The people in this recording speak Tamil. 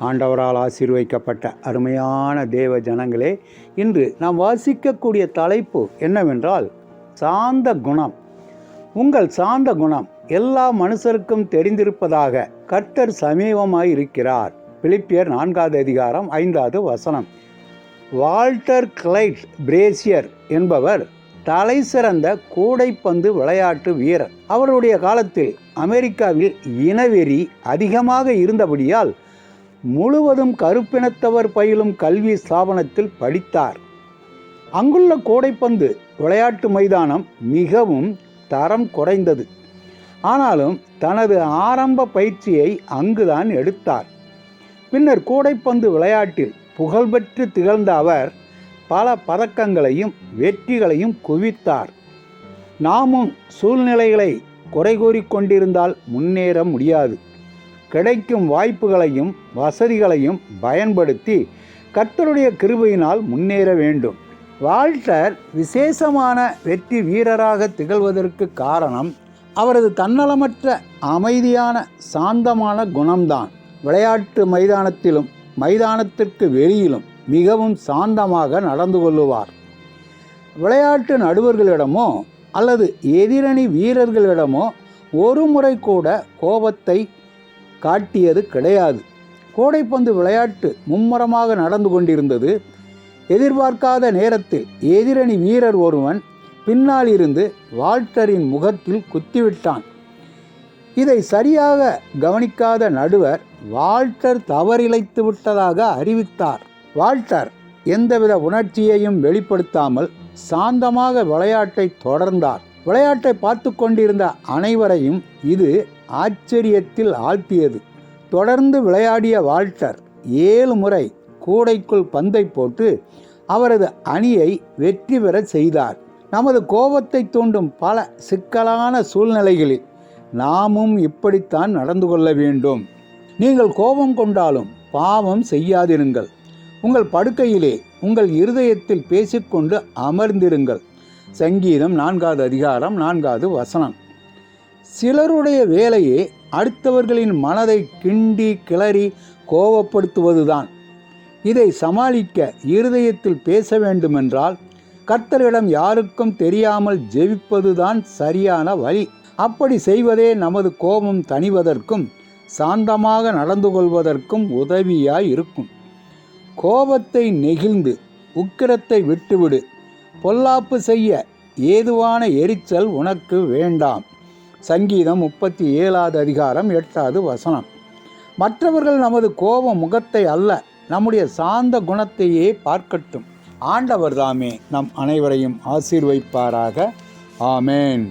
ஆண்டவரால் ஆசீர்வைக்கப்பட்ட அருமையான தேவ ஜனங்களே இன்று நாம் வாசிக்கக்கூடிய தலைப்பு என்னவென்றால் சாந்த குணம். உங்கள் சாந்த குணம் எல்லா மனுஷருக்கும் தெரிந்திருப்பதாக கர்த்தர் சமீபமாய் இருக்கிறார். பிலிப்பியர் நான்காவது அதிகாரம் ஐந்தாவது வசனம். வால்டர் கிளைட் பிரேசியர் என்பவர் தலை சிறந்த கூடைப்பந்து விளையாட்டு வீரர். அவருடைய காலத்தில் அமெரிக்காவில் இனவெறி அதிகமாக இருந்தபடியால் முழுவதும் கருப்பினத்தவர் பயிலும் கல்வி ஸ்தாபனத்தில் படித்தார். அங்குள்ள கூடைப்பந்து விளையாட்டு மைதானம் மிகவும் தரம் குறைந்தது. ஆனாலும் தனது ஆரம்ப பயிற்சியை அங்குதான் எடுத்தார். பின்னர் கூடைப்பந்து விளையாட்டில் புகழ்பெற்று திகழ்ந்த அவர் பல பதக்கங்களையும் வெற்றிகளையும் குவித்தார். நாமும் சூழ்நிலைகளை குறை கூறிக்கொண்டிருந்தால் முன்னேற முடியாது. கிடைக்கும் வாய்ப்புகளையும் வசதிகளையும் பயன்படுத்தி கர்த்தருடைய கிருபையினால் முன்னேற வேண்டும். வால்டர் விசேஷமான வெற்றி வீரராக திகழ்வதற்கு காரணம் அவரது தன்னலமற்ற அமைதியான சாந்தமான குணம்தான். விளையாட்டு மைதானத்திலும் மைதானத்திற்கு வெளியிலும் மிகவும் சாந்தமாக நடந்து கொள்ளுவார். விளையாட்டு நடுவர்களிடமோ அல்லது எதிரணி வீரர்களிடமோ ஒரு முறை கூட கோபத்தை காட்டியது கிடையாது. கோடைப்பந்து விளையாட்டு மும்முரமாக நடந்து கொண்டிருந்தது. எதிர்பார்க்காத நேரத்தில் எதிரணி வீரர் ஒருவன் பின்னால் இருந்து வால்டரின் முகத்தில் குத்திவிட்டான். இதை சரியாக கவனிக்காத நடுவர் வால்டர் தவறிழைத்து விட்டதாக அறிவித்தார். வால்டர் எந்தவித உணர்ச்சியையும் வெளிப்படுத்தாமல் சாந்தமாக விளையாட்டை தொடர்ந்தார். விளையாட்டை பார்த்து கொண்டிருந்த அனைவரையும் இது ஆச்சரியத்தில் ஆழ்த்தியது. தொடர்ந்து விளையாடிய வால்டர் ஏழு முறை கூடைக்குள் பந்தை போட்டு அவரது அணியை வெற்றி பெற செய்தார். நமது கோபத்தை தூண்டும் பல சிக்கலான சூழ்நிலைகளில் நாமும் இப்படித்தான் நடந்து கொள்ள வேண்டும். நீங்கள் கோபம் கொண்டாலும் பாவம் செய்யாதிருங்கள். உங்கள் படுக்கையிலே உங்கள் இருதயத்தில் பேசிக்கொண்டு அமர்ந்திருங்கள். சங்கீதம் நான்காவது அதிகாரம் நான்காவது வசனம். சிலருடைய வேலையே அடுத்தவர்களின் மனதை கிண்டி கிளறி கோபப்படுத்துவதுதான். இதை சமாளிக்க இருதயத்தில் பேச வேண்டுமென்றால் கர்த்தரிடம் யாருக்கும் தெரியாமல் ஜெபிப்பதுதான் சரியான வழி. அப்படி செய்வதே நமது கோபம் தணிவதற்கும் சாந்தமாக நடந்து கொள்வதற்கும் உதவியாய் இருக்கும். கோபத்தை நெகிழ்ந்து உக்கிரத்தை விட்டுவிடு. பொல்லாப்பு செய்ய ஏதுவான எரிச்சல் உனக்கு வேண்டாம். சங்கீதம் முப்பத்தி ஏழாவது அதிகாரம் எட்டாவது வசனம். மற்றவர்கள் நமது கோப முகத்தை அல்ல நம்முடைய சாந்த குணத்தையே பார்க்கட்டும். ஆண்டவர் தாமே நம் அனைவரையும் ஆசீர்வைப்பாராக. ஆமேன்.